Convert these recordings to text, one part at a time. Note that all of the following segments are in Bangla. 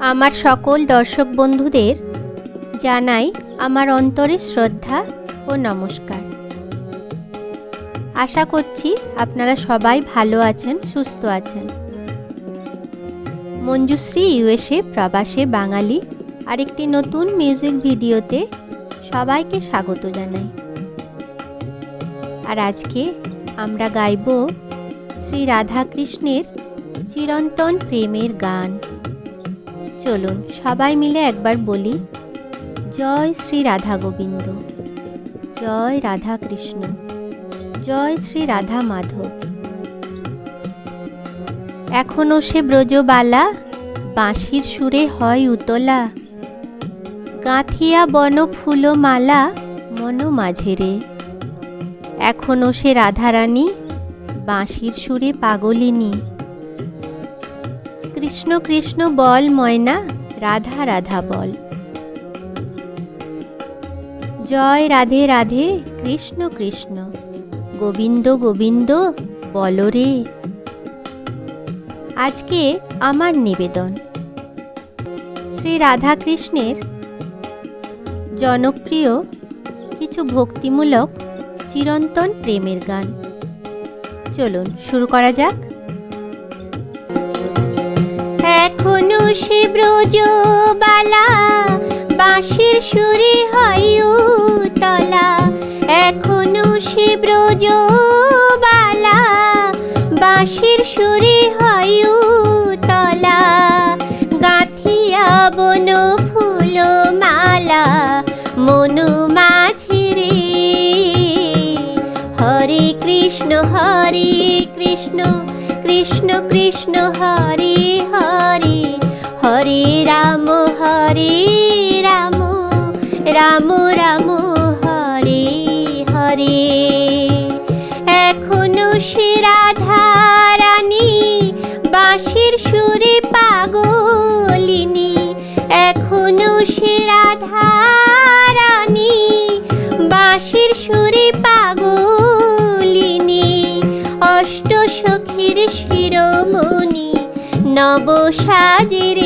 আমার সকল দর্শক বন্ধুদের জানাই আমার অন্তরে শ্রদ্ধা ও নমস্কার। আশা করছি আপনারা সবাই ভালো আছেন, সুস্থ আছেন। মঞ্জুশ্রী ইউএসএ প্রবাসে বাঙালি আরেকটি নতুন মিউজিক ভিডিওতে সবাইকে স্বাগত জানাই। আর আজকে আমরা গাইব শ্রী রাধাকৃষ্ণের চিরন্তন প্রেমের গান। চলুন সবাই মিলে একবার বলি, জয় শ্রী রাধা গোবিন্দ, জয় রাধা কৃষ্ণ, জয় শ্রী রাধা মাধব। এখনও সে ব্রজবালা বাঁশির সুরে হয় উতলা, গাঁথিয়া বন ফুলমালা মন মাঝেরে। এখনও সে রাধারানী বাঁশির সুরে পাগলিনী। কৃষ্ণ কৃষ্ণ বল ময়না, রাধা রাধা বল। জয় রাধে রাধে কৃষ্ণ কৃষ্ণ, গোবিন্দ গোবিন্দ বল রে। আজকে আমার নিবেদন। শ্রী রাধা কৃষ্ণের জনপ্রিয়, কিছু ভক্তিমূলক, চিরন্তন প্রেমের গান। চলুন, শুরু করা যাক। এখনও সে ব্রজবালা, বাঁশির সুরে হয় তলা এখনও সে ব্রজবালা, বাঁশির সুরে হয় তলা গাঁথিয়া বন ফুল মালা মনু মাঝে রে। হরে কৃষ্ণ হরে কৃষ্ণ কৃষ্ণ কৃষ্ণ, হরে হরে। হরে রাম হরে রাম রাম রাম, হরে হরে। এখনও সে রাধা রানী, বাঁশির সুরে পাগলিনী। এখনও সে রাধা রানী, বাঁশির সুরে পাগলিনী। অষ্ট সখীর শিরোমণি, নব সাজরে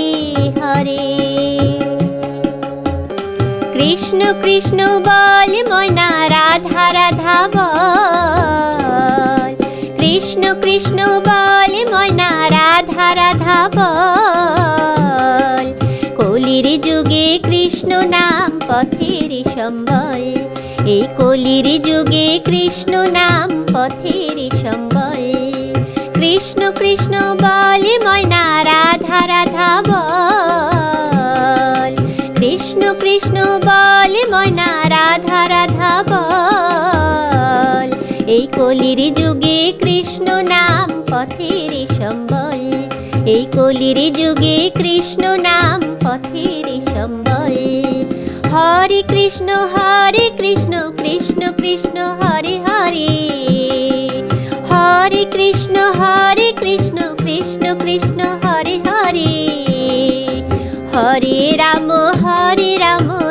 কৃষ্ণ কৃষ্ণ বল, ময়না রাধা রাধা বল। কৃষ্ণ কৃষ্ণ বল, ময়না রাধা রাধা বল। কলির যুগে কৃষ্ণ নাম পথের সম্বল। এই কলির যুগে কৃষ্ণ নাম পথের সম্বল। কৃষ্ণ কৃষ্ণ বল, ময়না রাধা রাধা ময়না, রাধা রাধা বল। এই কলির যুগে কৃষ্ণ নাম পথের সম্বল। এই কলির যুগে কৃষ্ণ নাম পথের সম্বল। হরে কৃষ্ণ হরে কৃষ্ণ কৃষ্ণ কৃষ্ণ, হরে হরে। হরে কৃষ্ণ হরে কৃষ্ণ কৃষ্ণ কৃষ্ণ, হরে হরে। হরে রাম হরে রাম।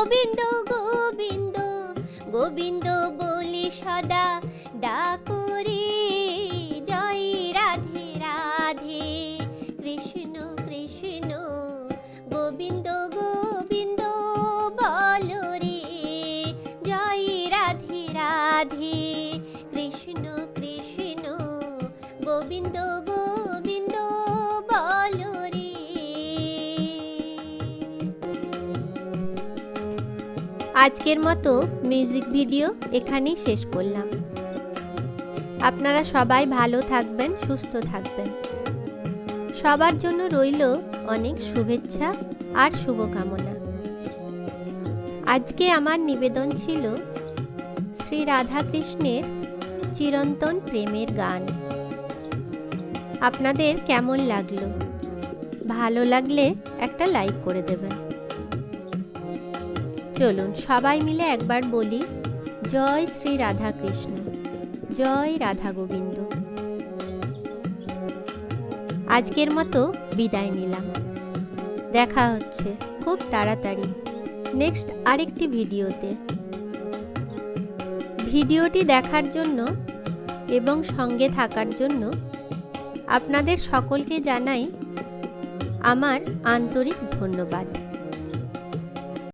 গোবিন্দ গোবিন্দ গোবিন্দ বলি সদা ডাকুরে জয় রাধে রাধে। কৃষ্ণ কৃষ্ণ, গোবিন্দ গোবিন্দ বল রে। জয় রাধে রাধে। কৃষ্ণ কৃষ্ণ, গোবিন্দ আজকের মতো মিউজিক ভিডিও এখানেই শেষ করলাম। আপনারা সবাই ভালো থাকবেন, সুস্থ থাকবেন। সবার জন্য রইল অনেক শুভেচ্ছা আর শুভকামনা। আজকে আমার নিবেদন ছিল শ্রী রাধাকৃষ্ণের চিরন্তন প্রেমের গান। আপনাদের কেমন লাগল? ভালো লাগলে একটা লাইক করে দেবেন। চলুন সবাই মিলে একবার বলি, জয় শ্রী রাধাকৃষ্ণ, জয় রাধা গোবিন্দ। আজকের মতো বিদায় নিলাম। দেখা হচ্ছে খুব তাড়াতাড়ি নেক্সট আরেকটি ভিডিওতে। ভিডিওটি দেখার জন্য এবং সঙ্গে থাকার জন্য আপনাদের সকলকে জানাই আমার আন্তরিক ধন্যবাদ।